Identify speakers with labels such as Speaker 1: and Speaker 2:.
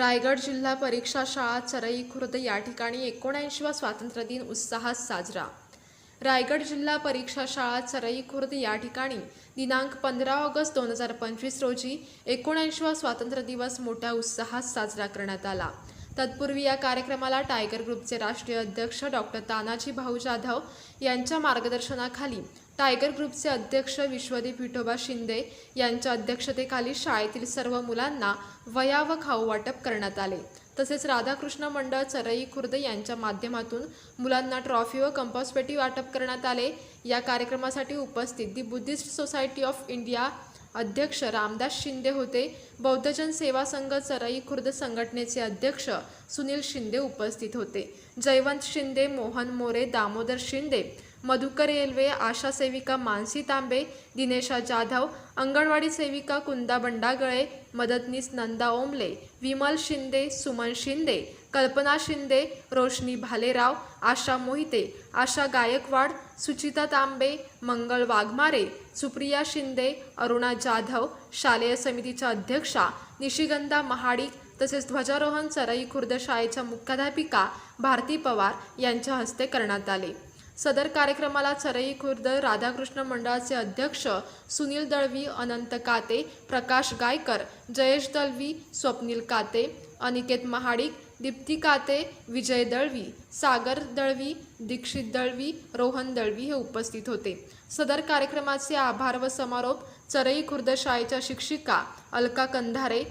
Speaker 1: रायगड जिल्हा परीक्षा शाळा चरई खुर्द या ठिकाणी एकोणऐंशीवा स्वातंत्र्य दिन उत्साहात साजरा. रायगड जिल्हा परीक्षा शाळा चरई खुर्द या ठिकाणी दिनांक पंधरा ऑगस्ट दोन हजार पंचवीस रोजी एकोणऐंशीवा स्वातंत्र्य दिवस मोठ्या उत्साहात साजरा करण्यात आला. तत्पूर्वी या कार्यक्रमाला टायगर ग्रुपचे राष्ट्रीय अध्यक्ष डॉक्टर तानाजी भाऊ जाधव यांच्या मार्गदर्शनाखाली टायगर ग्रुपचे अध्यक्ष विश्वदीप विठोबा शिंदे यांच्या अध्यक्षतेखाली शाळेतील सर्व मुलांना वया व खाऊ वाटप करण्यात आले. तसेच राधाकृष्ण मंडळ चरई खुर्द यांच्या माध्यमातून मुलांना ट्रॉफी व कंपास पेटी वाटप करण्यात आले. या कार्यक्रमासाठी उपस्थित the Buddhist society of India अध्यक्ष रामदास शिंदे होते. बौद्धजन सेवा संघ चराई खुर्द संघटनेचे अध्यक्ष सुनील शिंदे उपस्थित होते. जयवंत शिंदे मोहन मोरे दामोदर शिंदे मधुकर रेल्वे आशा सेविका मानसी तांबे दिनेशा जाधव अंगणवाडी सेविका कुंदा बंडागळे मदतनीस नंदा ओमले विमल शिंदे सुमन शिंदे कल्पना शिंदे रोशनी भालेराव आशा मोहिते आशा गायकवाड सुचिता तांबे मंगळ वाघमारे सुप्रिया शिंदे अरुणा जाधव शालेय समितीच्या अध्यक्षा निशिगंधा महाडिक तसेच ध्वजारोहण सरई खुर्द शाळेच्या मुख्याध्यापिका भारती पवार यांच्या हस्ते करण्यात आले. सदर कार्यक्रमाला चरई खुर्द राधाकृष्ण मंडळाचे अध्यक्ष सुनील दळवी अनंत काते प्रकाश गायकर जयेश दळवी स्वप्नील काते अनिकेत महाडिक दीप्ती काते विजय दळवी सागर दळवी दीक्षित दळवी रोहन दळवी हे उपस्थित होते. सदर कार्यक्रमाचे आभार व समारोप चरई खुर्द शाळेच्या शिक्षिका अलका कंधारे